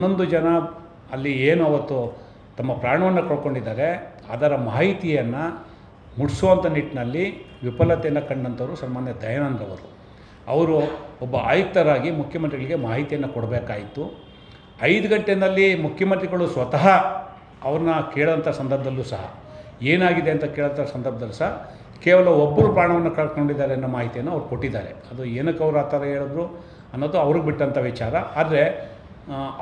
ಹನ್ನೊಂದು ಜನ ಅಲ್ಲಿ ಏನು ಅವತ್ತು ತಮ್ಮ ಪ್ರಾಣವನ್ನು ಕಳ್ಕೊಂಡಿದ್ದಾರೆ, ಅದರ ಮಾಹಿತಿಯನ್ನು ಮುಟ್ಟಿಸುವಂಥ ನಿಟ್ಟಿನಲ್ಲಿ ವಿಫಲತೆಯನ್ನು ಕಂಡಂಥವರು ಸನ್ಮಾನ್ಯ ದಯಾನಂದ್ ಅವರು. ಒಬ್ಬ ಆಯುಕ್ತರಾಗಿ ಮುಖ್ಯಮಂತ್ರಿಗಳಿಗೆ ಮಾಹಿತಿಯನ್ನು ಕೊಡಬೇಕಾಯಿತು. ಐದು ಗಂಟೆಯಲ್ಲಿ ಮುಖ್ಯಮಂತ್ರಿಗಳು ಸ್ವತಃ ಅವ್ರನ್ನ ಕೇಳೋಂಥ ಸಂದರ್ಭದಲ್ಲೂ ಸಹ, ಏನಾಗಿದೆ ಅಂತ ಕೇಳೋಂಥ ಸಂದರ್ಭದಲ್ಲೂ ಸಹ ಕೇವಲ ಒಬ್ಬರು ಪ್ರಾಣವನ್ನು ಕಳ್ಕೊಂಡಿದ್ದಾರೆ ಅನ್ನೋ ಮಾಹಿತಿಯನ್ನು ಅವ್ರು ಕೊಟ್ಟಿದ್ದಾರೆ. ಅದು ಏನಕ್ಕೆ ಅವರು ಆ ಥರ ಹೇಳಿದ್ರು ಅನ್ನೋದು ಅವ್ರಿಗೆ ಬಿಟ್ಟಂಥ ವಿಚಾರ. ಆದರೆ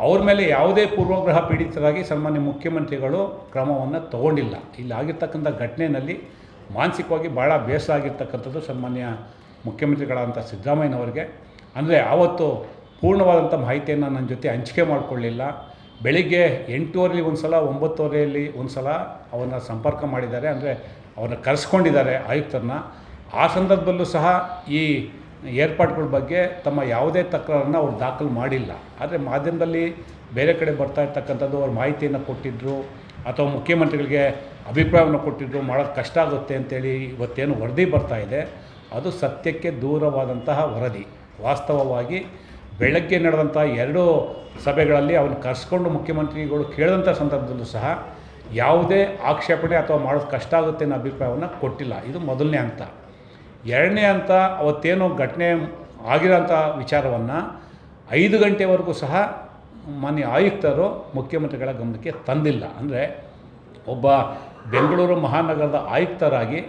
ಅವ್ರ ಮೇಲೆ ಯಾವುದೇ ಪೂರ್ವಗ್ರಹ ಪೀಡಿತರಾಗಿ ಸನ್ಮಾನ್ಯ ಮುಖ್ಯಮಂತ್ರಿಗಳು ಕ್ರಮವನ್ನು ತಗೊಂಡಿಲ್ಲ. ಇಲ್ಲಿ ಆಗಿರ್ತಕ್ಕಂಥ ಘಟನೆಯಲ್ಲಿ ಮಾನಸಿಕವಾಗಿ ಭಾಳ ಬೇಸರ ಆಗಿರ್ತಕ್ಕಂಥದ್ದು ಸನ್ಮಾನ್ಯ ಮುಖ್ಯಮಂತ್ರಿಗಳಾದಂಥ ಸಿದ್ದರಾಮಯ್ಯನವರಿಗೆ. ಅಂದರೆ ಆವತ್ತು ಪೂರ್ಣವಾದಂಥ ಮಾಹಿತಿಯನ್ನು ನನ್ನ ಜೊತೆ ಹಂಚಿಕೆ ಮಾಡಿಕೊಳ್ಳಿಲ್ಲ. ಬೆಳಿಗ್ಗೆ ಎಂಟೂವರೆಲಿ ಒಂದು ಸಲ ಒಂಬತ್ತುವರೆಯಲ್ಲಿ ಒಂದು ಸಲ ಅವನ್ನ ಸಂಪರ್ಕ ಮಾಡಿದ್ದಾರೆ. ಅಂದರೆ ಅವನ್ನ ಕರೆಸ್ಕೊಂಡಿದ್ದಾರೆ ಆಯುಕ್ತರನ್ನ. ಆ ಸಂದರ್ಭದಲ್ಲೂ ಸಹ ಈ ಏರ್ಪಾಟ್ಗಳ ಬಗ್ಗೆ ತಮ್ಮ ಯಾವುದೇ ತಕ್ರಾರನ್ನು ಅವ್ರು ದಾಖಲು ಮಾಡಿಲ್ಲ. ಆದರೆ ಮಾಧ್ಯಮದಲ್ಲಿ ಬೇರೆ ಕಡೆ ಬರ್ತಾ ಇರ್ತಕ್ಕಂಥದ್ದು ಅವ್ರ ಮಾಹಿತಿಯನ್ನು ಕೊಟ್ಟಿದ್ದರು ಅಥವಾ ಮುಖ್ಯಮಂತ್ರಿಗಳಿಗೆ ಅಭಿಪ್ರಾಯವನ್ನು ಕೊಟ್ಟಿದ್ದರು ಮಾಡೋದು ಕಷ್ಟ ಆಗುತ್ತೆ ಅಂತೇಳಿ ಇವತ್ತೇನು ವರದಿ ಬರ್ತಾ ಇದೆ, ಅದು ಸತ್ಯಕ್ಕೆ ದೂರವಾದಂತಹ ವರದಿ. ವಾಸ್ತವವಾಗಿ ಬೆಳಗ್ಗೆ ನಡೆದಂಥ ಎರಡು ಸಭೆಗಳಲ್ಲಿ ಅವನು ಕರೆಸ್ಕೊಂಡು ಮುಖ್ಯಮಂತ್ರಿಗಳು ಕೇಳಿದಂಥ ಸಂದರ್ಭದಲ್ಲೂ ಸಹ ಯಾವುದೇ ಆಕ್ಷೇಪಣೆ ಅಥವಾ ಮಾಡೋದು ಕಷ್ಟ ಆಗುತ್ತೆ ಅನ್ನೋ ಅಭಿಪ್ರಾಯವನ್ನು ಕೊಟ್ಟಿಲ್ಲ. ಇದು ಮೊದಲನೇ ಹಂತ. ಎರಡನೇ ಅಂತ ಅವತ್ತೇನೋ ಘಟನೆ ಆಗಿರೋಂಥ ವಿಚಾರವನ್ನು ಐದು ಗಂಟೆವರೆಗೂ ಸಹ ಮಾನ್ಯ ಆಯುಕ್ತರು ಮುಖ್ಯಮಂತ್ರಿಗಳ ಗಮನಕ್ಕೆ ತಂದಿಲ್ಲ. ಅಂದರೆ ಒಬ್ಬ ಬೆಂಗಳೂರು ಮಹಾನಗರದ ಆಯುಕ್ತರಾಗಿ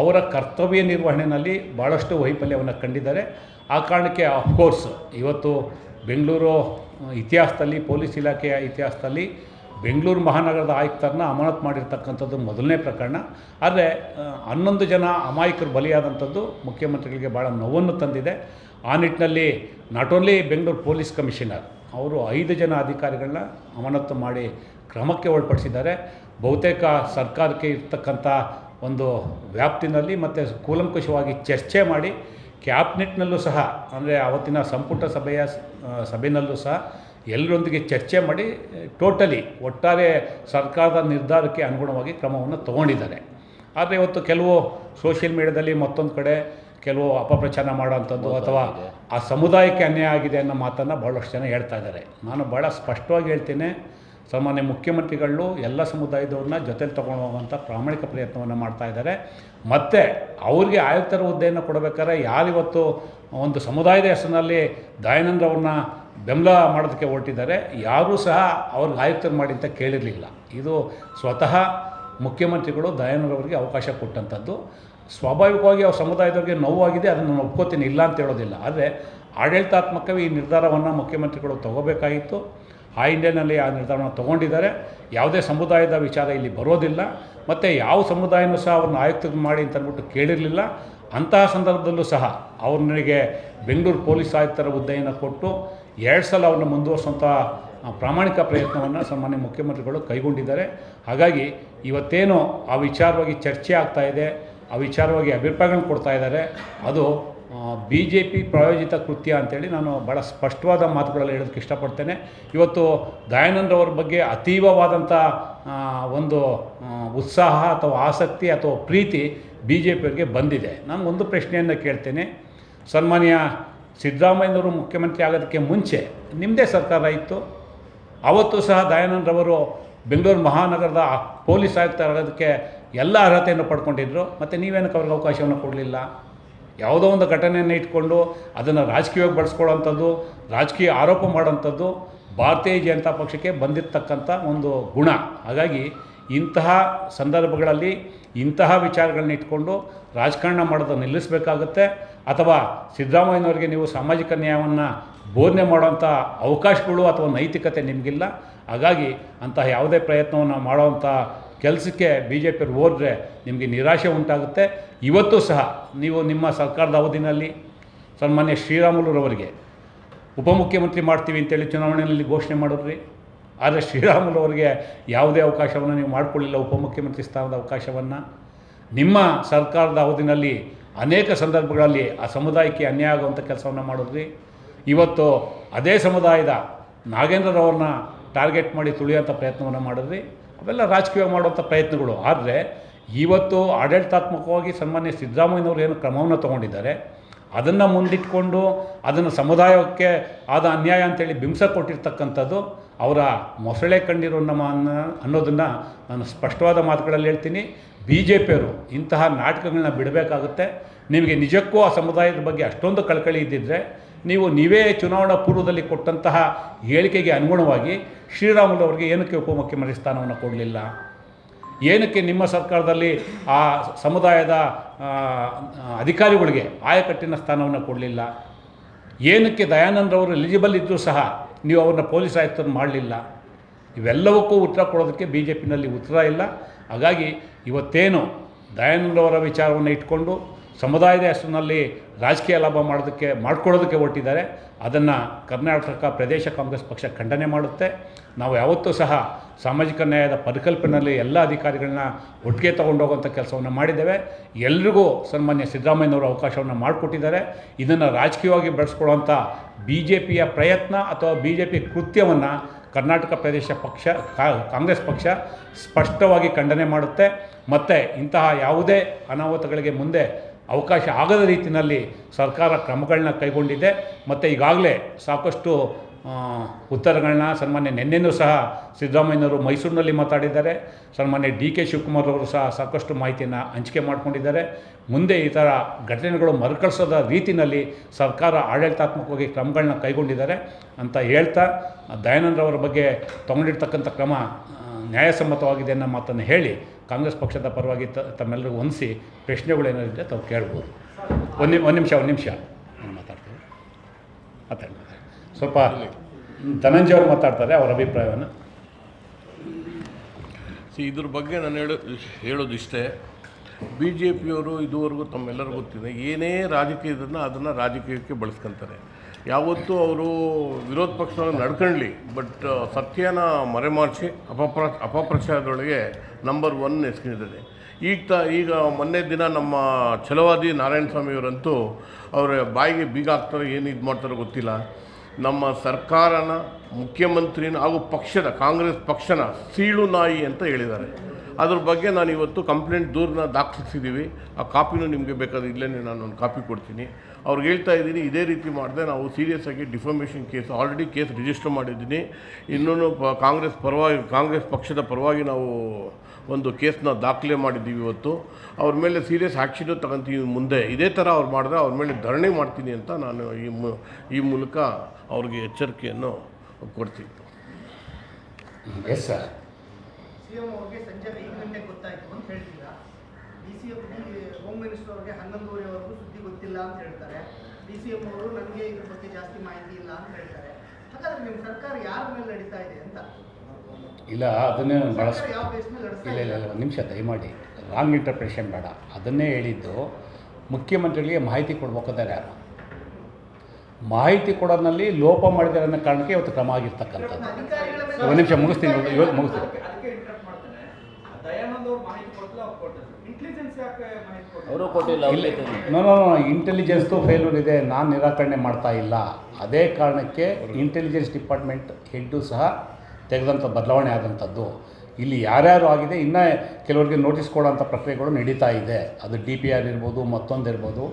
ಅವರ ಕರ್ತವ್ಯ ನಿರ್ವಹಣೆಯಲ್ಲಿ ಭಾಳಷ್ಟು ವೈಫಲ್ಯವನ್ನು ಕಂಡಿದ್ದಾರೆ. ಆ ಕಾರಣಕ್ಕೆ ಅಫ್ಕೋರ್ಸ್ ಇವತ್ತು ಬೆಂಗಳೂರು ಇತಿಹಾಸದಲ್ಲಿ, ಪೊಲೀಸ್ ಇಲಾಖೆಯ ಇತಿಹಾಸದಲ್ಲಿ ಬೆಂಗಳೂರು ಮಹಾನಗರದ ಆಯುಕ್ತರನ್ನ ಅಮಾನತ್ ಮಾಡಿರ್ತಕ್ಕಂಥದ್ದು ಮೊದಲನೇ ಪ್ರಕರಣ. ಆದರೆ ಹನ್ನೊಂದು ಜನ ಅಮಾಯಕರು ಬಲಿಯಾದಂಥದ್ದು ಮುಖ್ಯಮಂತ್ರಿಗಳಿಗೆ ಭಾಳ ನೋವನ್ನು ತಂದಿದೆ. ಆ ನಿಟ್ಟಿನಲ್ಲಿ not only Bengaluru police commissioner, ಅವರು ಐದು ಜನ ಅಧಿಕಾರಿಗಳನ್ನ ಅಮಾನತು ಮಾಡಿ ಕ್ರಮಕ್ಕೆ ಒಳಪಡಿಸಿದ್ದಾರೆ. ಬಹುತೇಕ ಸರ್ಕಾರಕ್ಕೆ ಇರ್ತಕ್ಕಂಥ ಒಂದು ವ್ಯಾಪ್ತಿನಲ್ಲಿ ಮತ್ತು ಕೂಲಂಕುಷವಾಗಿ ಚರ್ಚೆ ಮಾಡಿ, ಕ್ಯಾಬಿನೆಟ್ನಲ್ಲೂ ಸಹ, ಅಂದರೆ ಅವತ್ತಿನ ಸಂಪುಟ ಸಭೆಯ ಸಭೆಯಲ್ಲೂ ಸಹ ಎಲ್ಲರೊಂದಿಗೆ ಚರ್ಚೆ ಮಾಡಿ ಟೋಟಲಿ ಒಟ್ಟಾರೆ ಸರ್ಕಾರದ ನಿರ್ಧಾರಕ್ಕೆ ಅನುಗುಣವಾಗಿ ಕ್ರಮವನ್ನು ತಗೊಂಡಿದ್ದಾರೆ. ಆದರೆ ಇವತ್ತು ಕೆಲವು ಸೋಷಿಯಲ್ ಮೀಡಿಯಾದಲ್ಲಿ ಮತ್ತೊಂದು ಕಡೆ ಕೆಲವು ಅಪಪ್ರಚಾರ ಮಾಡೋವಂಥದ್ದು ಅಥವಾ ಆ ಸಮುದಾಯಕ್ಕೆ ಅನ್ಯಾಯ ಆಗಿದೆ ಅನ್ನೋ ಮಾತನ್ನು ಭಾಳಷ್ಟು ಜನ ಹೇಳ್ತಾ ಇದ್ದಾರೆ. ನಾನು ಭಾಳ ಸ್ಪಷ್ಟವಾಗಿ ಹೇಳ್ತೀನಿ ಸಾಮಾನ್ಯ ಮುಖ್ಯಮಂತ್ರಿಗಳು ಎಲ್ಲ ಸಮುದಾಯದವ್ರನ್ನ ಜೊತೆಲಿ ತೊಗೊಂಡು ಹೋಗುವಂಥ ಪ್ರಾಮಾಣಿಕ ಪ್ರಯತ್ನವನ್ನು ಮಾಡ್ತಾ ಇದ್ದಾರೆ. ಮತ್ತು ಅವ್ರಿಗೆ ಆಯುಕ್ತರ ಹುದ್ದೆಯನ್ನು ಕೊಡಬೇಕಾದ್ರೆ ಯಾರಿವತ್ತು ಒಂದು ಸಮುದಾಯದ ಹೆಸರಿನಲ್ಲಿ ದಯಾನಂದ್ ಅವ್ರನ್ನ ಬೆಂಬಲ ಮಾಡೋದಕ್ಕೆ ಹೊರಟಿದ್ದಾರೆ. ಯಾರೂ ಸಹ ಅವ್ರಿಗೆ ಆಯುಕ್ತರು ಮಾಡಿ ಅಂತ ಕೇಳಿರಲಿಲ್ಲ. ಇದು ಸ್ವತಃ ಮುಖ್ಯಮಂತ್ರಿಗಳು ದಯಾನಂದರವರಿಗೆ ಅವಕಾಶ ಕೊಟ್ಟಂಥದ್ದು. ಸ್ವಾಭಾವಿಕವಾಗಿ ಅವ್ರ ಸಮುದಾಯದವ್ರಿಗೆ ನೋವಾಗಿದೆ, ಅದನ್ನು ನಾನು ಒಪ್ಕೋತೀನಿ, ಇಲ್ಲ ಅಂತ ಹೇಳೋದಿಲ್ಲ. ಆದರೆ ಆಡಳಿತಾತ್ಮಕವೇ ಈ ನಿರ್ಧಾರವನ್ನು ಮುಖ್ಯಮಂತ್ರಿಗಳು ತಗೋಬೇಕಾಗಿತ್ತು. ಆ ಇಂಡಿಯಾನಲ್ಲಿ ಆ ನಿರ್ಧಾರವನ್ನು ತೊಗೊಂಡಿದ್ದಾರೆ. ಯಾವುದೇ ಸಮುದಾಯದ ವಿಚಾರ ಇಲ್ಲಿ ಬರೋದಿಲ್ಲ. ಮತ್ತು ಯಾವ ಸಮುದಾಯನೂ ಸಹ ಅವ್ರನ್ನ ಆಯುಕ್ತ ಮಾಡಿ ಅಂತ ಅಂದ್ಬಿಟ್ಟು ಕೇಳಿರಲಿಲ್ಲ. ಅಂತಹ ಸಂದರ್ಭದಲ್ಲೂ ಸಹ ಅವ್ರನಿಗೆ ಬೆಂಗಳೂರು ಪೊಲೀಸ್ ಆಯುಕ್ತರ ಹುದ್ದೆಯನ್ನು ಕೊಟ್ಟು ಎರಡು ಸಲ ಅವ್ರನ್ನ ಮುಂದುವರಿಸುವಂಥ ಪ್ರಾಮಾಣಿಕ ಪ್ರಯತ್ನವನ್ನು ಸಾಮಾನ್ಯ ಮುಖ್ಯಮಂತ್ರಿಗಳು ಕೈಗೊಂಡಿದ್ದಾರೆ. ಹಾಗಾಗಿ ಇವತ್ತೇನು ಆ ವಿಚಾರವಾಗಿ ಚರ್ಚೆ ಆಗ್ತಾ ಇದೆ, ಆ ವಿಚಾರವಾಗಿ ಅಭಿಪ್ರಾಯಗಳನ್ನು ಕೊಡ್ತಾ ಇದ್ದಾರೆ. ಅದು ಬಿ ಜೆ ಪಿ ಪ್ರಾಯೋಜಿತ ಕೃತ್ಯ ಅಂತೇಳಿ ನಾನು ಭಾಳ ಸ್ಪಷ್ಟವಾದ ಮಾತುಗಳಲ್ಲಿ ಹೇಳೋದಕ್ಕೆ ಇಷ್ಟಪಡ್ತೇನೆ. ಇವತ್ತು ದಯಾನಂದ್ ಅವ್ರ ಬಗ್ಗೆ ಅತೀವವಾದಂಥ ಒಂದು ಉತ್ಸಾಹ ಅಥವಾ ಆಸಕ್ತಿ ಅಥವಾ ಪ್ರೀತಿ ಬಿ ಜೆ ಪಿಯವರಿಗೆ ಬಂದಿದೆ. ನಾನು ಒಂದು ಪ್ರಶ್ನೆಯನ್ನು ಕೇಳ್ತೇನೆ. ಸನ್ಮಾನ್ಯ ಸಿದ್ದರಾಮಯ್ಯನವರು ಮುಖ್ಯಮಂತ್ರಿ ಆಗೋದಕ್ಕೆ ಮುಂಚೆ ನಿಮ್ಮದೇ ಸರ್ಕಾರ ಇತ್ತು. ಆವತ್ತು ಸಹ ದಯಾನಂದ್ರವರು ಬೆಂಗಳೂರು ಮಹಾನಗರದ ಪೊಲೀಸ್ ಆಯುಕ್ತರಾಗೋದಕ್ಕೆ ಎಲ್ಲ ಅರ್ಹತೆಯನ್ನು ಪಡ್ಕೊಂಡಿದ್ದರು ಮತ್ತು ನೀವೇನಕ್ಕೆ ಅವ್ರಿಗೆ ಅವಕಾಶವನ್ನು ಕೊಡಲಿಲ್ಲ? ಯಾವುದೋ ಒಂದು ಘಟನೆಯನ್ನು ಇಟ್ಕೊಂಡು ಅದನ್ನು ರಾಜಕೀಯವಾಗಿ ಬಳಸ್ಕೊಳ್ಳೋವಂಥದ್ದು, ರಾಜಕೀಯ ಆರೋಪ ಮಾಡೋವಂಥದ್ದು ಭಾರತೀಯ ಜನತಾ ಪಕ್ಷಕ್ಕೆ ಬಂದಿರತಕ್ಕಂಥ ಒಂದು ಗುಣ. ಹಾಗಾಗಿ ಇಂತಹ ಸಂದರ್ಭಗಳಲ್ಲಿ ಇಂತಹ ವಿಚಾರಗಳನ್ನ ಇಟ್ಕೊಂಡು ರಾಜಕಾರಣ ಮಾಡೋದನ್ನು ನಿಲ್ಲಿಸಬೇಕಾಗುತ್ತೆ. ಅಥವಾ ಸಿದ್ದರಾಮಯ್ಯನವರಿಗೆ ನೀವು ಸಾಮಾಜಿಕ ನ್ಯಾಯವನ್ನು ಬೋಧನೆ ಮಾಡೋವಂಥ ಅವಕಾಶಗಳು ಅಥವಾ ನೈತಿಕತೆ ನಿಮಗಿಲ್ಲ. ಹಾಗಾಗಿ ಅಂತಹ ಯಾವುದೇ ಪ್ರಯತ್ನವನ್ನು ಮಾಡೋವಂಥ ಕೆಲಸಕ್ಕೆ ಬಿ ಜೆ ಪಿಯವ್ರು ಹೋದರೆ ನಿಮಗೆ ನಿರಾಶೆ ಉಂಟಾಗುತ್ತೆ. ಇವತ್ತು ಸಹ ನೀವು ನಿಮ್ಮ ಸರ್ಕಾರದ ಅವಧಿನಲ್ಲಿ ಸನ್ಮಾನ್ಯ ಶ್ರೀರಾಮುಲುರವರಿಗೆ ಉಪಮುಖ್ಯಮಂತ್ರಿ ಮಾಡ್ತೀವಿ ಅಂತೇಳಿ ಚುನಾವಣೆಯಲ್ಲಿ ಘೋಷಣೆ ಮಾಡಿದ್ರಿ. ಆದರೆ ಶ್ರೀರಾಮುಲು ಅವರಿಗೆ ಯಾವುದೇ ಅವಕಾಶವನ್ನು ನೀವು ಮಾಡಿಕೊಳ್ಳಿಲ್ಲ, ಉಪಮುಖ್ಯಮಂತ್ರಿ ಸ್ಥಾನದ ಅವಕಾಶವನ್ನು. ನಿಮ್ಮ ಸರ್ಕಾರದ ಅವಧಿನಲ್ಲಿ ಅನೇಕ ಸಂದರ್ಭಗಳಲ್ಲಿ ಆ ಸಮುದಾಯಕ್ಕೆ ಅನ್ಯಾಯ ಆಗುವಂಥ ಕೆಲಸವನ್ನು ಮಾಡಿದ್ರಿ. ಇವತ್ತು ಅದೇ ಸಮುದಾಯದ ನಾಗೇಂದ್ರರವ್ರನ್ನ ಟಾರ್ಗೆಟ್ ಮಾಡಿ ತುಳಿಯೋಂಥ ಪ್ರಯತ್ನವನ್ನು ಮಾಡಿದ್ರಿ. ಅವೆಲ್ಲ ರಾಜಕೀಯ ಮಾಡುವಂಥ ಪ್ರಯತ್ನಗಳು. ಆದರೆ ಇವತ್ತು ಆಡಳಿತಾತ್ಮಕವಾಗಿ ಸನ್ಮಾನ್ಯ ಸಿದ್ದರಾಮಯ್ಯನವರು ಏನು ಕ್ರಮವನ್ನು ತಗೊಂಡಿದ್ದಾರೆ, ಅದನ್ನು ಮುಂದಿಟ್ಕೊಂಡು ಅದನ್ನು ಸಮುದಾಯಕ್ಕೆ ಆದ ಅನ್ಯಾಯ ಅಂತೇಳಿ ಬಿಂಸ ಕೊಟ್ಟಿರ್ತಕ್ಕಂಥದ್ದು, ಅವರ ಮೊಸಳೆ ಕಂಡಿರೋ ನಮ್ಮ ಅನ್ನ ಅನ್ನೋದನ್ನು ನಾನು ಸ್ಪಷ್ಟವಾದ ಮಾತುಗಳಲ್ಲಿ ಹೇಳ್ತೀನಿ. ಬಿ ಜೆ ಪಿಯವರು ಇಂತಹ ನಾಟಕಗಳನ್ನ ಬಿಡಬೇಕಾಗುತ್ತೆ. ನಿಮಗೆ ನಿಜಕ್ಕೂ ಆ ಸಮುದಾಯದ ಬಗ್ಗೆ ಅಷ್ಟೊಂದು ಕಳಕಳಿ ಇದ್ದಿದ್ದರೆ ನೀವು ನೀವೇ ಚುನಾವಣಾ ಪೂರ್ವದಲ್ಲಿ ಕೊಟ್ಟಂತಹ ಹೇಳಿಕೆಗೆ ಅನುಗುಣವಾಗಿ ಶ್ರೀರಾಮುಲು ಅವರಿಗೆ ಏನಕ್ಕೆ ಉಪಮುಖ್ಯಮಂತ್ರಿ ಸ್ಥಾನವನ್ನು ಕೊಡಲಿಲ್ಲ? ಏನಕ್ಕೆ ನಿಮ್ಮ ಸರ್ಕಾರದಲ್ಲಿ ಆ ಸಮುದಾಯದ ಅಧಿಕಾರಿಗಳಿಗೆ ಆಯಕಟ್ಟಿನ ಸ್ಥಾನವನ್ನು ಕೊಡಲಿಲ್ಲ? ಏನಕ್ಕೆ ದಯಾನಂದ್ ಅವರು ಎಲಿಜಿಬಲ್ ಇದ್ದರೂ ಸಹ ನೀವು ಅವರನ್ನ ಪೊಲೀಸ್ ಆಯುಕ್ತರನ್ನು ಮಾಡಲಿಲ್ಲ? ಇವೆಲ್ಲವಕ್ಕೂ ಉತ್ತರ ಕೊಡೋದಕ್ಕೆ ಬಿ ಜೆ ಪಿನಲ್ಲಿ ಉತ್ತರ ಇಲ್ಲ. ಹಾಗಾಗಿ ಇವತ್ತೇನು ದಯಾನಂದರವರ ವಿಚಾರವನ್ನು ಇಟ್ಕೊಂಡು ಸಮುದಾಯದ ಹೆಸರಿನಲ್ಲಿ ರಾಜಕೀಯ ಲಾಭ ಮಾಡೋದಕ್ಕೆ, ಮಾಡ್ಕೊಳ್ಳೋದಕ್ಕೆ ಹೊರಟಿದ್ದಾರೆ. ಅದನ್ನು ಕರ್ನಾಟಕ ಪ್ರದೇಶ ಕಾಂಗ್ರೆಸ್ ಪಕ್ಷ ಖಂಡನೆ ಮಾಡುತ್ತೆ. ನಾವು ಯಾವತ್ತೂ ಸಹ ಸಾಮಾಜಿಕ ನ್ಯಾಯದ ಪರಿಕಲ್ಪನೆಯಲ್ಲಿ ಎಲ್ಲ ಅಧಿಕಾರಿಗಳನ್ನ ಒಟ್ಟಿಗೆ ತಗೊಂಡೋಗುವಂಥ ಕೆಲಸವನ್ನು ಮಾಡಿದ್ದೇವೆ. ಎಲ್ರಿಗೂ ಸನ್ಮಾನ್ಯ ಸಿದ್ದರಾಮಯ್ಯನವರು ಅವಕಾಶವನ್ನು ಮಾಡಿಕೊಟ್ಟಿದ್ದಾರೆ. ಇದನ್ನು ರಾಜಕೀಯವಾಗಿ ಬೆಳೆಸ್ಕೊಳ್ಳುವಂಥ ಬಿ ಜೆ ಪಿಯ ಪ್ರಯತ್ನ ಅಥವಾ ಬಿ ಜೆ ಪಿ ಕೃತ್ಯವನ್ನು ಕರ್ನಾಟಕ ಪ್ರದೇಶ ಪಕ್ಷ ಕಾಂಗ್ರೆಸ್ ಪಕ್ಷ ಸ್ಪಷ್ಟವಾಗಿ ಖಂಡನೆ ಮಾಡುತ್ತೆ. ಮತ್ತು ಇಂತಹ ಯಾವುದೇ ಅನಾಹುತಗಳಿಗೆ ಮುಂದೆ ಅವಕಾಶ ಆಗದ ರೀತಿಯಲ್ಲಿ ಸರ್ಕಾರ ಕ್ರಮಗಳನ್ನ ಕೈಗೊಂಡಿದೆ. ಮತ್ತು ಈಗಾಗಲೇ ಸಾಕಷ್ಟು ಉತ್ತರಗಳನ್ನ ಸನ್ಮಾನ್ಯ ನಿನ್ನೆನೂ ಸಹ ಸಿದ್ದರಾಮಯ್ಯನವರು ಮೈಸೂರಿನಲ್ಲಿ ಮಾತಾಡಿದ್ದಾರೆ. ಸನ್ಮಾನ್ಯ ಡಿ ಕೆ ಶಿವಕುಮಾರ್ ಅವರು ಸಹ ಸಾಕಷ್ಟು ಮಾಹಿತಿಯನ್ನು ಹಂಚಿಕೆ ಮಾಡಿಕೊಂಡಿದ್ದಾರೆ. ಮುಂದೆ ಈ ಥರ ಘಟನೆಗಳು ಮರುಕಳಿಸದ ರೀತಿಯಲ್ಲಿ ಸರ್ಕಾರ ಆಡಳಿತಾತ್ಮಕವಾಗಿ ಕ್ರಮಗಳನ್ನ ಕೈಗೊಂಡಿದ್ದಾರೆ ಅಂತ ಹೇಳ್ತಾ ದಯಾನಂದ್ರವರ ಬಗ್ಗೆ ತಗೊಂಡಿರ್ತಕ್ಕಂಥ ಕ್ರಮ ನ್ಯಾಯಸಮ್ಮತವಾಗಿದೆ ಅನ್ನೋ ಮಾತನ್ನು ಹೇಳಿ ಕಾಂಗ್ರೆಸ್ ಪಕ್ಷದ ಪರವಾಗಿ ತ ತಮ್ಮೆಲ್ಲರಿಗೂ ಹೊಂದಿಸಿ ಪ್ರಶ್ನೆಗಳೇನಿದೆ ತಾವು ಕೇಳ್ಬೋದು. ಒಂದು ನಿಮ್, ಒಂದು ನಿಮಿಷ ಒಂದು ನಿಮಿಷ. ನಾನು ಮಾತಾಡ್ತೀನಿ. ಮಾತಾಡಿ ಮಾತಾಡಿ. ಸ್ವಲ್ಪ ಧನಂಜಯ ಅವರು ಮಾತಾಡ್ತಾರೆ, ಅವರ ಅಭಿಪ್ರಾಯವನ್ನು. ಸಿ, ಇದ್ರ ಬಗ್ಗೆ ನಾನು ಹೇಳೋ, ಹೇಳೋದಿಷ್ಟೇ. ಬಿ ಜೆ ಪಿಯವರು ಇದುವರೆಗೂ ತಮ್ಮೆಲ್ಲರಿಗೂ ಗೊತ್ತಿದೆ, ಏನೇ ರಾಜಕೀಯದನ್ನು ಅದನ್ನು ರಾಜಕೀಯಕ್ಕೆ ಬಳಸ್ಕೊತಾರೆ. ಯಾವತ್ತೂ ಅವರು ವಿರೋಧ ಪಕ್ಷದೊಳಗೆ ನಡ್ಕೊಳ್ಳಿ ಬಟ್ ಸತ್ಯನ ಮರೆಮಾಚಿ ಅಪಪ್ರ, ಅಪಪ್ರಚಾರದೊಳಗೆ ನಂಬರ್ ಒನ್ ಎಸ್ಕೊಂಡಿದ್ದಾರೆ. ಈಗ ತ, ಈಗ ಮೊನ್ನೆ ದಿನ ನಮ್ಮ ಛಲವಾದಿ ನಾರಾಯಣ ಸ್ವಾಮಿಯವರಂತೂ ಅವರ ಬಾಯಿಗೆ ಬೀಗ ಹಾಕ್ತಾರೆ ಏನು ಇದು ಮಾಡ್ತಾರೋ ಗೊತ್ತಿಲ್ಲ. ನಮ್ಮ ಸರ್ಕಾರನ ಮುಖ್ಯಮಂತ್ರಿನ ಹಾಗೂ ಪಕ್ಷದ ಕಾಂಗ್ರೆಸ್ ಪಕ್ಷನ ಸೀಳು ನಾಯಿ ಅಂತ ಹೇಳಿದ್ದಾರೆ. ಅದ್ರ ಬಗ್ಗೆ ನಾನು ಇವತ್ತು ಕಂಪ್ಲೇಂಟ್ ದೂರನ್ನ ದಾಖಲಿಸಿದ್ದೀವಿ. ಆ ಕಾಪಿನೂ ನಿಮಗೆ ಬೇಕಾದ್ರೆ ಇಲ್ಲೇ ನಾನು ಒಂದು ಕಾಪಿ ಕೊಡ್ತೀನಿ. ಅವ್ರಿಗೆ ಹೇಳ್ತಾ ಇದ್ದೀನಿ, ಇದೇ ರೀತಿ ಮಾಡಿದೆ ನಾವು ಸೀರಿಯಸ್ ಆಗಿ defamation case already case register ಮಾಡಿದ್ದೀನಿ. ಇನ್ನೂ ಪ, ಕಾಂಗ್ರೆಸ್ ಪರವಾಗಿ, ಕಾಂಗ್ರೆಸ್ ಪಕ್ಷದ ಪರವಾಗಿ ನಾವು ಒಂದು ಕೇಸನ್ನ ದಾಖಲೆ ಮಾಡಿದ್ದೀವಿ ಇವತ್ತು. ಅವ್ರ ಮೇಲೆ ಸೀರಿಯಸ್ ಆ್ಯಕ್ಷನು ತಗೊಂತೀವಿ ಮುಂದೆ. ಇದೇ ಥರ ಅವ್ರು ಮಾಡಿದ್ರೆ ಅವ್ರ ಮೇಲೆ ಧರಣಿ ಮಾಡ್ತೀನಿ ಅಂತ ನಾನು ಈ ಮು, ಈ ಮೂಲಕ ಅವ್ರಿಗೆ ಎಚ್ಚರಿಕೆಯನ್ನು ಕೊಡ್ತೀನಿ. ಎಸ್ ಸರ್ ಸಿಎಂ ಅವ್ರಿಗೆ ಸಂಜೆ ಐದು ಗಂಟೆಗೆ ಗೊತ್ತಾಯಿತು ಅಂತ ಹೇಳ್ತೀರಾ? D C M home minister ಅವ್ರಿಗೆ ಹನ್ನೊಂದುವರೆವರೆಗೂ ಸುದ್ದಿ ಗೊತ್ತಿಲ್ಲ ಅಂತ ಹೇಳ್ತಾರೆ. ಡಿ ಸಿ ಎಂ ಅವರು ನನಗೆ ಇದ್ರ ಬಗ್ಗೆ ಜಾಸ್ತಿ ಮಾಹಿತಿ ಇಲ್ಲ ಅಂತ ಹೇಳ್ತಾರೆ. ಹಾಗಾದ್ರೆ ನಿಮ್ಮ ಸರ್ಕಾರ ಯಾರ ಮೇಲೆ ನಡೀತಾ ಇದೆ ಅಂತ? ಇಲ್ಲ ಅದನ್ನೇ ಬಳಸಿ ಸರ್ಕಾರ ಯಾವ ಬೇಸ್ ಮೇಲೆ ನಡೆಸ್ತಾ ಇಲ್ಲ ಇಲ್ಲ ಇಲ್ಲ ಒಂದು ನಿಮಿಷ ದಯಮಾಡಿ. ರಾಂಗ್ ಇಂಟರ್ಪ್ರೇಷನ್ ಬೇಡ. ಅದನ್ನೇ ಹೇಳಿದ್ದು ಮುಖ್ಯಮಂತ್ರಿಗಳಿಗೆ ಮಾಹಿತಿ ಕೊಡ್ಬೇಕಾದ್ರೆ ಯಾರು? ಮಾಹಿತಿ ಕೊಡೋದ್ರಲ್ಲಿ ಲೋಪ ಮಾಡಿದ್ದಾರೆ ಅನ್ನೋ ಕಾರಣಕ್ಕೆ ಇವತ್ತು ಕ್ರಮ ಆಗಿರ್ತಕ್ಕಂಥದ್ದು. ಒಂದು ನಿಮಿಷ ಮುಗಿಸ್ತೀನಿ ಇವತ್ತು ಮುಗಿಸ್ತೀನಿ. ಅವ್ರು ಕೊಟ್ಟಿಲ್ಲ ನೋ ಇಂಟೆಲಿಜೆನ್ಸ್ದು ಫೇಲ್ಯೂರ್ ಇದೆ ನಾನು ನಿರಾಕರಣೆ ಮಾಡ್ತಾ ಇಲ್ಲ. ಅದೇ ಕಾರಣಕ್ಕೆ ಇಂಟೆಲಿಜೆನ್ಸ್ ಡಿಪಾರ್ಟ್ಮೆಂಟ್ ಹೆಡ್ಡು ಸಹ ತೆಗೆದಂಥ ಬದಲಾವಣೆ ಆದಂಥದ್ದು. ಇಲ್ಲಿ ಯಾರ್ಯಾರು ಆಗಿದೆ ಇನ್ನೂ ಕೆಲವರಿಗೆ ನೋಟಿಸ್ ಕೊಡೋಂಥ ಪ್ರಕ್ರಿಯೆಗಳು ನಡೀತಾ ಇದೆ. ಅದು ಡಿ ಪಿ ಆರ್ ಇರ್ಬೋದು ಮತ್ತೊಂದು ಇರ್ಬೋದು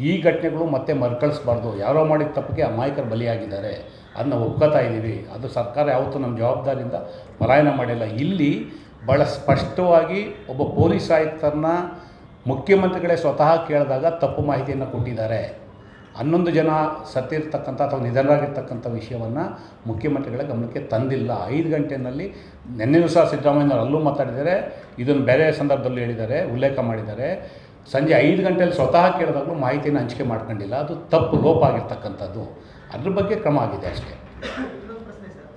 ಈ ಘಟನೆಗಳು ಮತ್ತೆ ಮರುಕಳಿಸ್ಬಾರ್ದು. ಯಾರೋ ಮಾಡಿದ ತಪ್ಪಿಗೆ ಅಮಾಯಕರು ಬಲಿಯಾಗಿದ್ದಾರೆ ಅದನ್ನ ಒಪ್ಕೋತಾ ಇದ್ದೀವಿ ಅದು ಸರ್ಕಾರ ಯಾವತ್ತೂ ನಮ್ಮ ಜವಾಬ್ದಾರಿಯಿಂದ ಪಲಾಯನ ಮಾಡಿಲ್ಲ. ಇಲ್ಲಿ ಭಾಳ ಸ್ಪಷ್ಟವಾಗಿ ಒಬ್ಬ ಪೊಲೀಸ್ ಆಯುಕ್ತರನ್ನ ಮುಖ್ಯಮಂತ್ರಿಗಳೇ ಸ್ವತಃ ಕೇಳಿದಾಗ ತಪ್ಪು ಮಾಹಿತಿಯನ್ನು ಕೊಟ್ಟಿದ್ದಾರೆ. ಹನ್ನೊಂದು ಜನ ಸತ್ತಿರ್ತಕ್ಕಂಥ ಅಥವಾ ನಿಧನರಾಗಿರ್ತಕ್ಕಂಥ ವಿಷಯವನ್ನು ಮುಖ್ಯಮಂತ್ರಿಗಳ ಗಮನಕ್ಕೆ ತಂದಿಲ್ಲ. ಐದು ಗಂಟೆಯಲ್ಲಿ ನಿನ್ನೆಯೂ ಸಹ ಸಿದ್ದರಾಮಯ್ಯನವರು ಅಲ್ಲೂ ಮಾತಾಡಿದ್ದಾರೆ. ಇದನ್ನು ಬೇರೆ ಸಂದರ್ಭದಲ್ಲಿ ಹೇಳಿದ್ದಾರೆ, ಉಲ್ಲೇಖ ಮಾಡಿದ್ದಾರೆ. ಸಂಜೆ ಐದು ಗಂಟೆಯಲ್ಲಿ ಸ್ವತಃ ಕೇಳಿದಾಗಲೂ ಮಾಹಿತಿಯನ್ನು ಹಂಚಿಕೆ ಮಾಡ್ಕೊಂಡಿಲ್ಲ. ಅದು ತಪ್ಪು ಲೋಪ ಆಗಿರ್ತಕ್ಕಂಥದ್ದು. ಅದ್ರ ಬಗ್ಗೆ ಕ್ರಮ ಆಗಿದೆ ಅಷ್ಟೇ. ಇನ್ನೊಂದು ಪ್ರಶ್ನೆ ಸರ್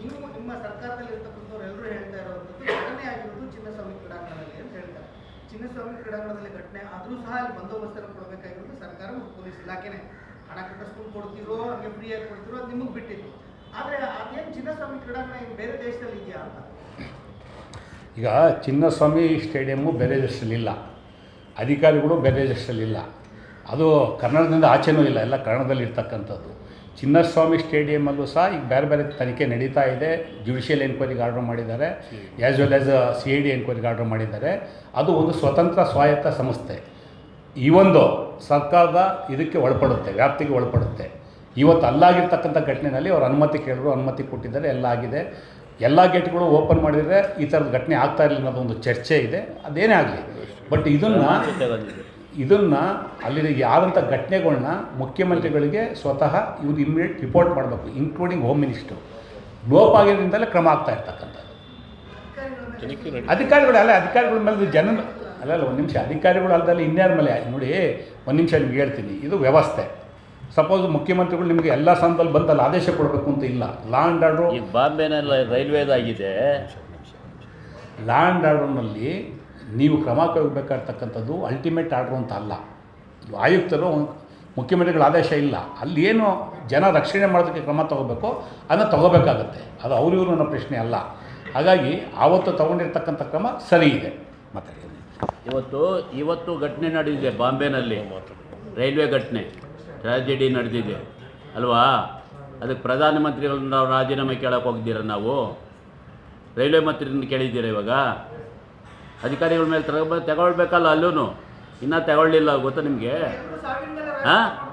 ನೀವು ನಿಮ್ಮ ಸರ್ಕಾರದಲ್ಲಿ ಇರ್ತಕ್ಕಂಥವ್ರು ಎಲ್ಲರೂ ಹೇಳ್ತಾ ಇರೋವಂಥದ್ದು ಘಟನೆ ಆಗಿರೋದು ಚಿನ್ನಸ್ವಾಮಿ ಕ್ರೀಡಾಂಗಣದಲ್ಲಿ ಅಂತ ಹೇಳ್ತಾರೆ. ಚಿನ್ನಸ್ವಾಮಿ ಕ್ರೀಡಾಂಗಣದಲ್ಲಿ ಘಟನೆ ಆದರೂ ಸಹ ಅಲ್ಲಿ ಬಂದೋಬಸ್ತನ್ನು ಕೊಡಬೇಕಾಗಿರೋದು ಸರ್ಕಾರ ಮತ್ತು ಪೊಲೀಸ್ ಇಲಾಖೆನೇ. ಹಣ ಕಟ್ಟಿಸ್ಕೊಂಡು ಕೊಡ್ತಿರೋ ಹಂಗೆ ಫ್ರೀಯಾಗಿ ಕೊಡ್ತಿರೋ ಅದು ನಿಮಗೆ ಬಿಟ್ಟಿದ್ದು. ಆದರೆ ಅದೇನು ಚಿನ್ನಸ್ವಾಮಿ ಕ್ರೀಡಾಂಗಣ ಏನು ಬೇರೆ ದೇಶದಲ್ಲಿ ಇದೆಯಾ ಅಂತ? ಈಗ ಚಿನ್ನಸ್ವಾಮಿ ಸ್ಟೇಡಿಯಮ್ಮು ಬೇರೆ ದೇಶದಲ್ಲಿಲ್ಲ ಅಧಿಕಾರಿಗಳು ಬೇರೆ ದೇಶದಲ್ಲಿಲ್ಲ ಅದು ಕನ್ನಡದಿಂದ ಆಚೆನೂ ಇಲ್ಲ, ಎಲ್ಲ ಕನ್ನಡದಲ್ಲಿ ಇರ್ತಕ್ಕಂಥದ್ದು. ಚಿನ್ನಸ್ವಾಮಿ ಸ್ಟೇಡಿಯಮಲ್ಲೂ ಸಹ ಈಗ ಬೇರೆ ಬೇರೆ ತನಿಖೆ ನಡೀತಾ ಇದೆ. ಜುಡಿಷಿಯಲ್ ಎನ್ಕ್ವೈರಿಗೆ ಆರ್ಡರ್ ಮಾಡಿದ್ದಾರೆ. As well as C I D ಎನ್ಕ್ವೈರಿಗೆ order ಮಾಡಿದ್ದಾರೆ. ಅದು ಒಂದು ಸ್ವತಂತ್ರ ಸ್ವಾಯತ್ತ ಸಂಸ್ಥೆ. ಈ ಒಂದು ಸರ್ಕಾರದ ಇದಕ್ಕೆ ಒಳಪಡುತ್ತೆ, ವ್ಯಾಪ್ತಿಗೆ ಒಳಪಡುತ್ತೆ. ಇವತ್ತು ಅಲ್ಲಾಗಿರ್ತಕ್ಕಂಥ ಘಟನೆಯಲ್ಲಿ ಅವರು ಅನುಮತಿ ಕೇಳಿದ್ರು, ಅನುಮತಿ ಕೊಟ್ಟಿದ್ದಾರೆ, ಎಲ್ಲ ಆಗಿದೆ. ಎಲ್ಲ ಗೇಟ್ಗಳು ಓಪನ್ ಮಾಡಿದರೆ ಈ ಥರದ ಘಟನೆ ಆಗ್ತಾ ಇರಲಿಲ್ಲ ಅನ್ನೋದೊಂದು ಚರ್ಚೆ ಇದೆ. ಅದೇನೇ ಆಗಲಿ. ಬಟ್ ಇದನ್ನು ಇದನ್ನು ಅಲ್ಲಿ ಯಾವಂಥ ಘಟನೆಗಳನ್ನ ಮುಖ್ಯಮಂತ್ರಿಗಳಿಗೆ ಸ್ವತಃ ಇವ್ರು ಇಮಿಡಿಯೇಟ್ ರಿಪೋರ್ಟ್ ಮಾಡಬೇಕು ಇನ್ಕ್ಲೂಡಿಂಗ್ ಹೋಮ್ ಮಿನಿಸ್ಟ್ರು ಲೋಪ ಆಗಿರೋದ್ರಿಂದಲೇ ಕ್ರಮ ಆಗ್ತಾ ಇರ್ತಕ್ಕಂಥದ್ದು. ಅಧಿಕಾರಿಗಳು ಅಲ್ಲ ಅಧಿಕಾರಿಗಳ ಮೇಲೆ ಜನ ಅಲ್ಲ ಅಲ್ಲ ಒಂದು ನಿಮಿಷ. ಅಧಿಕಾರಿಗಳು ಅಲ್ಲದಲ್ಲಿ ಇನ್ಯಾರ ಮೇಲೆ? ನೋಡಿ ಒಂದು ನಿಮಿಷ ನಿಮ್ಗೆ ಹೇಳ್ತೀನಿ. ಇದು ವ್ಯವಸ್ಥೆ. ಸಪೋಸ್ ಮುಖ್ಯಮಂತ್ರಿಗಳು ನಿಮಗೆ ಎಲ್ಲ ಸ್ಥಾನದಲ್ಲಿ ಬಂದಲ್ಲಿ ಆದೇಶ ಕೊಡಬೇಕು ಅಂತ ಇಲ್ಲ. ಲ್ಯಾಂಡ್ ಆ್ಯಂಡ್ ಆರ್ಡ್ರು ಬಾಂಬೆನಲ್ಲಿ ರೈಲ್ವೇದಾಗಿದೆ. ಲಾ ಆ್ಯಂಡ್ ಆರ್ಡರ್ನಲ್ಲಿ ನೀವು ಕ್ರಮ ಕೈಗೊಳ್ಬೇಕಾಗಿರ್ತಕ್ಕಂಥದ್ದು ಅಲ್ಟಿಮೇಟ್ ಆರ್ಡ್ರು ಅಂತ ಅಲ್ಲ. ಆಯುಕ್ತರು ಮುಖ್ಯಮಂತ್ರಿಗಳ ಆದೇಶ ಇಲ್ಲ. ಅಲ್ಲಿ ಏನು ಜನ ರಕ್ಷಣೆ ಮಾಡೋದಕ್ಕೆ ಕ್ರಮ ತಗೋಬೇಕು ಅದನ್ನು ತಗೋಬೇಕಾಗತ್ತೆ. ಅದು ಅವ್ರ ಇವರು ಅನ್ನೋ ಪ್ರಶ್ನೆ ಅಲ್ಲ. ಹಾಗಾಗಿ ಆವತ್ತು ತಗೊಂಡಿರ್ತಕ್ಕಂಥ ಕ್ರಮ ಸರಿ ಇದೆ. ಮಾತಾಡಿ. ಇವತ್ತು ಇವತ್ತು ಘಟನೆ ನಡೆದಿದೆ ಬಾಂಬೆನಲ್ಲಿ. ರೈಲ್ವೆ ಘಟನೆ ಟ್ರಾಜಿಡಿ ನಡೆದಿದೆ. ಅಲ್ವಾ? ಅದಕ್ಕೆ ಪ್ರಧಾನಮಂತ್ರಿಗಳನ್ನ ನಾವು ರಾಜೀನಾಮೆ ಕೇಳಕ್ಕೆ ಹೋಗಿದ್ದೀರ ನಾವು? ರೈಲ್ವೆ ಮಂತ್ರಿನ ಕೇಳಿದ್ದೀರ ಇವಾಗ? ಅಧಿಕಾರಿಗಳ ಮೇಲೆ ತಗೋ ತಗೊಳ್ಬೇಕಲ್ಲ ಅಲ್ಲೂ ಇನ್ನೂ ತಗೊಳ್ಳಿಲ್ಲ ಗೊತ್ತಾ ನಿಮಗೆ? ಹಾಂ?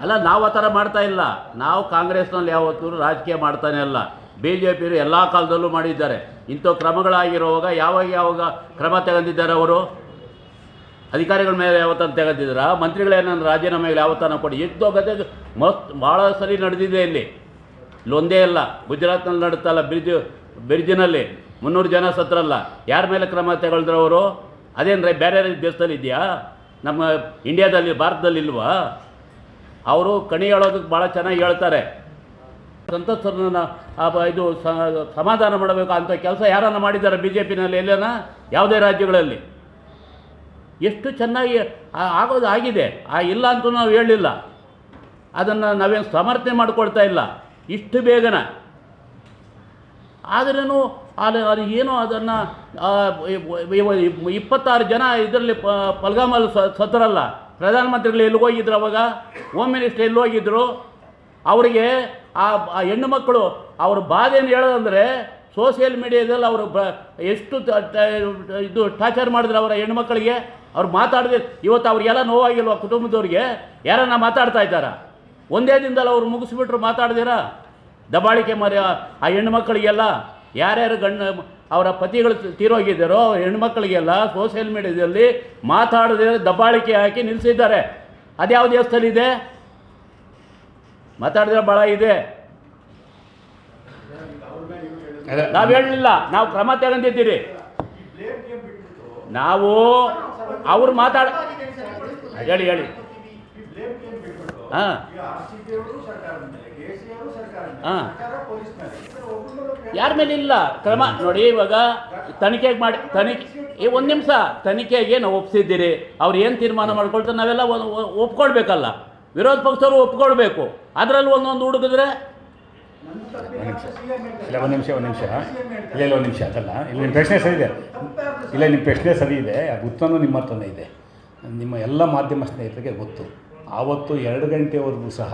ಅಲ್ಲ ನಾವು ಆ ಥರ ಮಾಡ್ತಾ ಇಲ್ಲ. ನಾವು ಕಾಂಗ್ರೆಸ್ನಲ್ಲಿ ಯಾವತ್ತೂ ರಾಜಕೀಯ ಮಾಡ್ತಾನೆ ಅಲ್ಲ. ಬಿ ಜೆ ಪಿಯರು ಎಲ್ಲ ಕಾಲದಲ್ಲೂ ಮಾಡಿದ್ದಾರೆ. ಇಂಥ ಕ್ರಮಗಳಾಗಿರುವಾಗ ಯಾವಾಗ ಯಾವಾಗ ಕ್ರಮ ತೆಗೆದಿದ್ದಾರೆ ಅವರು? ಅಧಿಕಾರಿಗಳ ಮೇಲೆ ಯಾವತ್ತಾನ ತೆಗೆದಿದ್ದಾರ? ಮಂತ್ರಿಗಳೇನಾದ್ರು ರಾಜೀನಾಮೆಗಳು ಯಾವತ್ತಾನ ಕೊಡಿ? ಎಷ್ಟೋ ಗತೆ ಮತ್ ಭಾಳ ಸರಿ ನಡೆದಿದೆ ಇಲ್ಲಿ. ಇಲ್ಲೊಂದೇ ಇಲ್ಲ ಗುಜರಾತ್ನಲ್ಲಿ ನಡುತ್ತಲ್ಲ ಬ್ರಿಜ್ ಬ್ರಿಡ್ಜಿನಲ್ಲಿ ಮುನ್ನೂರು ಜನ ಸತ್ರಲ್ಲ. ಯಾರ ಮೇಲೆ ಕ್ರಮ ತಗೊಳ್ದ್ರೆ ಅವರು? ಅದೇನು ಬೇರೆ ದೇಶದಲ್ಲಿ ಇದೆಯಾ ನಮ್ಮ ಇಂಡಿಯಾದಲ್ಲಿ, ಭಾರತದಲ್ಲಿ ಇಲ್ವಾ? ಅವರು ಕಣಿ ಹೇಳೋದಕ್ಕೆ ಭಾಳ ಚೆನ್ನಾಗಿ ಹೇಳ್ತಾರೆ. ಬ- ಇದು ಸಮಾಧಾನ ಮಾಡಬೇಕು ಅಂತ ಕೆಲಸ ಯಾರನ್ನ ಮಾಡಿದ್ದಾರೆ ಬಿ ಜೆ ಪಿನಲ್ಲಿ ಎಲ್ಲನ ಯಾವುದೇ ರಾಜ್ಯಗಳಲ್ಲಿ. ಎಷ್ಟು ಚೆನ್ನಾಗಿ ಆಗೋದು ಆಗಿದೆ. ಆ, ಇಲ್ಲ ಅಂತೂ ನಾವು ಹೇಳಲಿಲ್ಲ. ಅದನ್ನು ನಾವೇನು ಸಮರ್ಥನೆ ಮಾಡ್ಕೊಳ್ತಾ ಇಲ್ಲ. ಇಷ್ಟು ಬೇಗನ. ಆದ್ರೂ ಅಲ್ಲಿ ಅದು ಏನೋ ಅದನ್ನು ಇಪ್ಪತ್ತಾರು ಜನ ಇದರಲ್ಲಿ ಪಲ್ಗಾಮಲ್ಲಿ ಸತ್ತರಲ್ಲ. ಪ್ರಧಾನಮಂತ್ರಿಗಳು ಎಲ್ಲಿ ಹೋಗಿದ್ರು ಅವಾಗ? ಹೋಮ್ ಮಿನಿಸ್ಟರ್ ಎಲ್ಲಿ ಹೋಗಿದ್ರು? ಅವರಿಗೆ ಆ ಹೆಣ್ಣು ಮಕ್ಕಳು, ಅವ್ರ ಬಾಧೆಯನ್ನು ಹೇಳೋದಂದರೆ ಸೋಷಿಯಲ್ ಮೀಡಿಯಾದಲ್ಲಿ ಅವರು ಬ, ಎಷ್ಟು ಇದು ಟಾರ್ಚರ್ ಮಾಡಿದ್ರು ಅವರ ಹೆಣ್ಮಕ್ಳಿಗೆ ಅವ್ರು ಮಾತಾಡಿದ್ರೆ ಇವತ್ತು ಅವ್ರಿಗೆಲ್ಲ ನೋವಾಗಿಲ್ವ ಕುಟುಂಬದವ್ರಿಗೆ? ಯಾರನ್ನ ಮಾತಾಡ್ತಾ ಇದ್ದಾರಾ? ಒಂದೇ ದಿನದಲ್ಲಿ ಅವ್ರು ಮುಗಿಸ್ಬಿಟ್ರು ಮಾತಾಡ್ದಿರಾ? ದಬಾಳಿಕೆ ಮರಿ ಆ ಆ ಹೆಣ್ಮಕ್ಳಿಗೆಲ್ಲ ಯಾರ್ಯಾರು ಗಂಡು ಅವರ ಪತಿಗಳು ತೀರೋಗಿದ್ದಾರೋ ಅವ್ರ ಹೆಣ್ಮಕ್ಳಿಗೆಲ್ಲ ಸೋಷಿಯಲ್ ಮೀಡಿಯಾದಲ್ಲಿ ಮಾತಾಡದೆ ದಬ್ಬಾಳಿಕೆ ಹಾಕಿ ನಿಲ್ಲಿಸಿದ್ದಾರೆ ಅದ್ಯಾವ ಇದೆ? ಮಾತಾಡಿದ್ರೆ ಭಾಳ ಇದೆ. ನಾವು ಹೇಳಲಿಲ್ಲ ನಾವು ಕ್ರಮ ತಗೊಂಡಿದ್ದೀರಿ. ನಾವು ಅವ್ರು ಮಾತಾಡ ಹೇಳಿ ಹೇಳಿ. ಹಾಂ. ಹಾಂ. ಯಾರ ಮೇಲೆ ಇಲ್ಲ? ಕ್ರಮ ನೋಡಿ ಇವಾಗ ತನಿಖೆಗೆ ಮಾಡಿ ತನಿಖೆ ಈ ಒಂದು ನಿಮಿಷ. ತನಿಖೆಗೆ ನಾವು ಒಪ್ಸಿದ್ದೀರಿ. ಅವ್ರು ಏನು ತೀರ್ಮಾನ ಮಾಡ್ಕೊಳ್ತಾರೆ ನಾವೆಲ್ಲ ಒಪ್ಕೊಳ್ಬೇಕಲ್ಲ. ವಿರೋಧ ಪಕ್ಷದವರು ಒಪ್ಕೊಳ್ಬೇಕು. ಅದರಲ್ಲಿ ಒಂದೊಂದು ಹುಡುಗಿದ್ರೆ ಇಲ್ಲ ಒಂದು ನಿಮಿಷ ಒಂದು ನಿಮಿಷ. ಇಲ್ಲ ಇಲ್ಲ ಒಂದು ನಿಮಿಷ ಅದಲ್ಲ. ಇಲ್ಲಿ ನಿಮ್ಮ ಪ್ರಶ್ನೆ ಸರಿ ಇದೆ. ಇಲ್ಲ ನಿಮ್ಮ ಪ್ರಶ್ನೆ ಸರಿ ಇದೆ. ಆ ಉತ್ತರನೂ ನಿಮ್ಮ ಹತ್ರನೇ ಇದೆ. ನಿಮ್ಮ ಎಲ್ಲ ಮಾಧ್ಯಮ ಸ್ನೇಹಿತರಿಗೆ ಗೊತ್ತು. ಆವತ್ತು ಎರಡು ಗಂಟೆವರೆಗೂ ಸಹ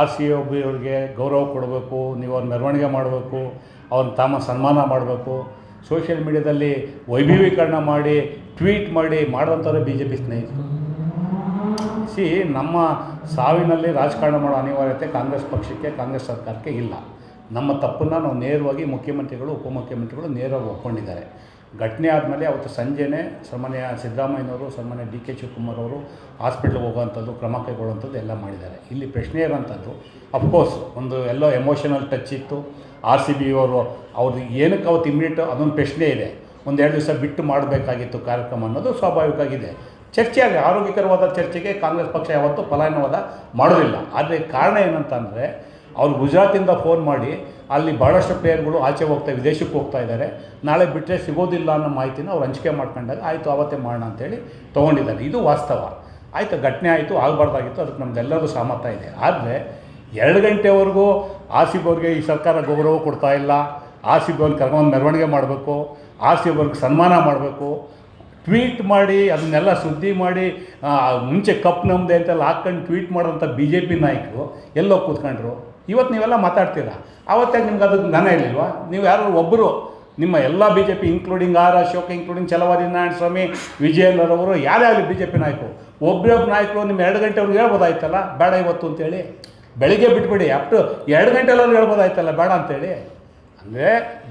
ಆರ್ ಸಿ ಒಬ್ಬಿಯವ್ರಿಗೆ ಗೌರವ ಕೊಡಬೇಕು, ನೀವು ಅವ್ರ ಮೆರವಣಿಗೆ ಮಾಡಬೇಕು ಅವ್ರನ್ನ ತಾಮ ಸನ್ಮಾನ ಮಾಡಬೇಕು. ಸೋಷಿಯಲ್ ಮೀಡ್ಯಾದಲ್ಲಿ ವೈಭವೀಕರಣ ಮಾಡಿ, ಟ್ವೀಟ್ ಮಾಡಿ ಮಾಡೋಂಥವ್ರೆ ಬಿ ಜೆ ಪಿ ಸ್ನೇಹಿತರು. ಸಿ, ನಮ್ಮ ಸಾವಿನಲ್ಲಿ ರಾಜಕಾರಣ ಮಾಡೋ ಅನಿವಾರ್ಯತೆ ಕಾಂಗ್ರೆಸ್ ಪಕ್ಷಕ್ಕೆ, ಕಾಂಗ್ರೆಸ್ ಸರ್ಕಾರಕ್ಕೆ ಇಲ್ಲ. ನಮ್ಮ ತಪ್ಪನ್ನು ನಾವು ನೇರವಾಗಿ ಮುಖ್ಯಮಂತ್ರಿಗಳು, ಉಪಮುಖ್ಯಮಂತ್ರಿಗಳು ನೇರವಾಗಿ ಒಪ್ಕೊಂಡಿದ್ದಾರೆ. ಘಟನೆ ಆದಮೇಲೆ ಅವತ್ತು ಸಂಜೆನೇ ಸನ್ಮಾನ್ಯ ಸಿದ್ದರಾಮಯ್ಯನವರು, ಸನ್ಮಾನ್ಯ ಡಿ ಕೆ ಶಿವಕುಮಾರ್ ಅವರು ಹಾಸ್ಪಿಟ್ಲಿಗೆ ಹೋಗುವಂಥದ್ದು, ಕ್ರಮ ಕೈಗೊಳ್ಳುವಂಥದ್ದು ಎಲ್ಲ ಮಾಡಿದ್ದಾರೆ. ಇಲ್ಲಿ ಪ್ರಶ್ನೆ ಇರೋಂಥದ್ದು ಅಫ್ಕೋರ್ಸ್ ಒಂದು ಎಲ್ಲೋ ಎಮೋಷನಲ್ ಟಚ್ ಇತ್ತು. ಆರ್ ಸಿ ಬಿ ಅವರು ಅವ್ರದ್ದು ಏನಕ್ಕೆ ಅವತ್ತು ಇಮ್ಮಿಡಿಯೇಟ್ ಅದೊಂದು ಪ್ರಶ್ನೆ ಇದೆ. ಒಂದು ಎರಡು ದಿವಸ ಬಿಟ್ಟು ಮಾಡಬೇಕಾಗಿತ್ತು ಕಾರ್ಯಕ್ರಮ ಅನ್ನೋದು ಸ್ವಾಭಾವಿಕವಾಗಿದೆ. ಚರ್ಚೆ ಆಗಲಿ ಆರೋಗ್ಯಕರವಾದ ಚರ್ಚೆಗೆ ಕಾಂಗ್ರೆಸ್ ಪಕ್ಷ ಯಾವತ್ತೂ ಫಲಾನುವಾದ ಮಾಡೋದಿಲ್ಲ. ಆದರೆ ಕಾರಣ ಏನಂತ ಅಂದರೆ ಅವ್ರು ಗುಜರಾತಿಂದ ಫೋನ್ ಮಾಡಿ, ಅಲ್ಲಿ ಭಾಳಷ್ಟು ಪ್ಲೇಯರ್ಗಳು ಆಚೆ ಹೋಗ್ತಾ, ವಿದೇಶಕ್ಕೆ ಹೋಗ್ತಾ ಇದ್ದಾರೆ. ನಾಳೆ ಬಿಟ್ಟರೆ ಸಿಗೋದಿಲ್ಲ ಅನ್ನೋ ಮಾಹಿತಿನ ಅವ್ರು ಹಂಚಿಕೆ ಮಾಡ್ಕೊಂಡಾಗ, ಆಯಿತು, ಅವತ್ತೇ ಮಾಡೋಣ ಅಂತೇಳಿ ತೊಗೊಂಡಿದ್ದಾರೆ. ಇದು ವಾಸ್ತವ. ಆಯಿತು, ಘಟನೆ ಆಯಿತು, ಆಗಬಾರ್ದಾಗಿತ್ತು. ಅದಕ್ಕೆ ನಮ್ದೆಲ್ಲರೂ ಸಹಮತ ಇದೆ. ಆದರೆ, ಎರಡು ಗಂಟೆವರೆಗೂ ಅವ್ರಿಗೆ ಈ ಸರ್ಕಾರ ಗೌರವ ಕೊಡ್ತಾ ಇಲ್ಲ. ಅವ್ರಿಗೆ ಕರ್ಕೊಂಡು ಮೆರವಣಿಗೆ ಮಾಡಬೇಕು. ಅವ್ರಿಗೆ ಸನ್ಮಾನ ಮಾಡಬೇಕು. ಟ್ವೀಟ್ ಮಾಡಿ, ಅದನ್ನೆಲ್ಲ ಸುದ್ದಿ ಮಾಡಿ ಮುಂಚೆ ಕಪ್ ನಮ್ಮದೆ ಅಂತೆಲ್ಲ ಹಾಕ್ಕೊಂಡು ಟ್ವೀಟ್ ಮಾಡೋಂಥ ಬಿ ಜೆ ಪಿ ನಾಯಕರು ಎಲ್ಲೋ ಕೂತ್ಕೊಂಡ್ರು. ಇವತ್ತು ನೀವೆಲ್ಲ ಮಾತಾಡ್ತೀರಾ? ಆವತ್ತೇ ನಿಮ್ಗೆ ಅದು ಜ್ಞಾನ ಇರಲಿಲ್ವಾ? ನೀವು ಯಾರು ಒಬ್ಬರು ನಿಮ್ಮ ಎಲ್ಲ B J P including R Ashok including Chalavadi Narayana Swamy ವಿಜಯೇಂದ್ರವರು ಯಾರೇ ಆಗಲಿ ಬಿ ಜೆ ಪಿ ನಾಯಕರು ಒಬ್ಬರೊಬ್ಬ ನಾಯಕರು ನಿಮ್ಮ ಎರಡು ಗಂಟೆವ್ರಿಗೆ ಹೇಳ್ಬೋದಾಯ್ತಲ್ಲ? ಬೇಡ ಇವತ್ತು ಅಂತೇಳಿ. ಬೆಳಿಗ್ಗೆ ಬಿಟ್ಬಿಡಿ ಅಪ್ ಎರಡು ಗಂಟೆಲ್ಲರೂ ಹೇಳ್ಬೋದಾಯ್ತಲ್ಲ, ಬೇಡ ಅಂತೇಳಿ. ಅಂದರೆ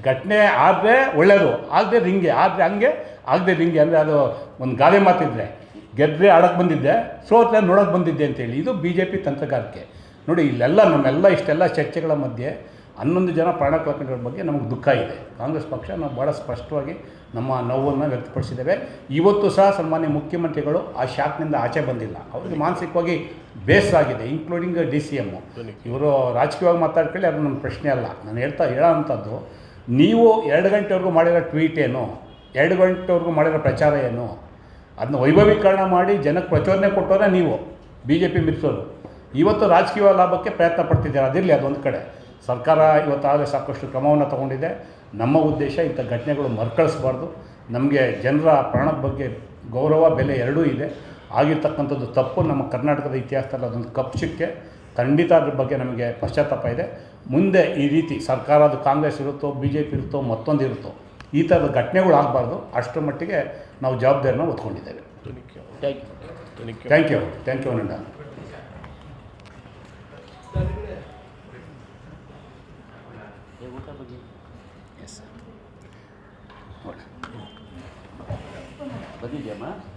ಘಟನೆ ಆದರೆ ಒಳ್ಳೆಯದು ಆಗದೆ ರಿಂಗೆ, ಆದರೆ ಹಂಗೆ ಆಗದೆ ರಿಂಗೆ, ಅಂದರೆ ಅದು ಒಂದು ಗಾದೆ ಮಾತಿದ್ರೆ. ಗೆದ್ದರೆ ಆಡೋಕ್ಕೆ ಬಂದಿದ್ದೆ ಸೋತ್ರೆ ನೋಡೋಕೆ ಬಂದಿದ್ದೆ ಅಂತೇಳಿ. ಇದು ಬಿ ಜೆ ಪಿ ತಂತ್ರಗಾರಿಕೆ. ನೋಡಿ, ಇಲ್ಲೆಲ್ಲ ನಮ್ಮೆಲ್ಲ ಇಷ್ಟೆಲ್ಲ ಚರ್ಚೆಗಳ ಮಧ್ಯೆ ಹನ್ನೊಂದು ಜನ ಪ್ರಾಣ ಕಳ್ಕೊಂಡಿರೋ ಬಗ್ಗೆ ನಮಗೆ ದುಃಖ ಇದೆ. ಕಾಂಗ್ರೆಸ್ ಪಕ್ಷ ನಾವು ಭಾಳ ಸ್ಪಷ್ಟವಾಗಿ ನಮ್ಮ ನೋವನ್ನು ವ್ಯಕ್ತಪಡಿಸಿದ್ದೇವೆ. ಇವತ್ತು ಸಹ ಸನ್ಮಾನ್ಯ ಮುಖ್ಯಮಂತ್ರಿಗಳು ಆ ಶಾಕ್ನಿಂದ ಆಚೆ ಬಂದಿಲ್ಲ. ಅವರಿಗೆ ಮಾನಸಿಕವಾಗಿ ಬೇಸ್ ಆಗಿದೆ ಇನ್ಕ್ಲೂಡಿಂಗ್ ಡಿ ಸಿ ಎಮ್ಮು ಇವರು ರಾಜಕೀಯವಾಗಿ ಮಾತಾಡ್ಕೊಳ್ಳಿ, ಅದು ನನ್ನ ಪ್ರಶ್ನೆ ಅಲ್ಲ. ನಾನು ಹೇಳ್ತಾ ಹೇಳೋ ಅಂಥದ್ದು ನೀವು ಎರಡು ಗಂಟೆವರೆಗೂ ಮಾಡಿರೋ ಟ್ವೀಟ್ ಏನು? ಎರಡು ಗಂಟೆವರೆಗೂ ಮಾಡಿರೋ ಪ್ರಚಾರ ಏನು? ಅದನ್ನ ವೈಭವೀಕರಣ ಮಾಡಿ ಜನಕ್ಕೆ ಪ್ರಚೋದನೆ ಕೊಟ್ಟೋರೆ ನೀವು ಬಿ ಜೆ ಪಿ ಮಿತ್ರರು ಇವತ್ತು ರಾಜಕೀಯ ಲಾಭಕ್ಕೆ ಪ್ರಯತ್ನ ಪಡ್ತಿದ್ದಾರೆ? ಅದಿರಲಿ ಅದೊಂದು ಕಡೆ. ಸರ್ಕಾರ ಇವತ್ತಾಗಲೇ ಸಾಕಷ್ಟು ಕ್ರಮವನ್ನು ತಗೊಂಡಿದೆ. ನಮ್ಮ ಉದ್ದೇಶ ಇಂಥ ಘಟನೆಗಳು ಮರುಕಳಿಸಬಾರ್ದು. ನಮಗೆ ಜನರ ಪ್ರಾಣದ ಬಗ್ಗೆ ಗೌರವ ಬೆಲೆ ಎರಡೂ ಇದೆ. ಆಗಿರ್ತಕ್ಕಂಥದ್ದು ತಪ್ಪು. ನಮ್ಮ ಕರ್ನಾಟಕದ ಇತಿಹಾಸದಲ್ಲಿ ಅದೊಂದು ಕಪ್ಪು ಚಿಕ್ಕೆ. ಖಂಡಿತ ಅದ್ರ ಬಗ್ಗೆ ನಮಗೆ ಪಶ್ಚಾತ್ತಾಪ ಇದೆ. ಮುಂದೆ ಈ ರೀತಿ ಸರ್ಕಾರ ಅದು ಕಾಂಗ್ರೆಸ್ ಇರುತ್ತೋ ಬಿ ಜೆ ಪಿ ಇರುತ್ತೋ ಮತ್ತೊಂದು ಇರುತ್ತೋ ಈ ಥರದ ಘಟನೆಗಳು ಆಗಬಾರ್ದು. ಅಷ್ಟರ ಮಟ್ಟಿಗೆ ನಾವು ಜವಾಬ್ದಾರಿನ ಒತ್ಕೊಂಡಿದ್ದೇವೆ thank you thank you thank you ಅನಂತ ಎಸ್ ಬಂದಿದ್ಯಮ್ಮ ಆಚೆ ಮಾಡಿ.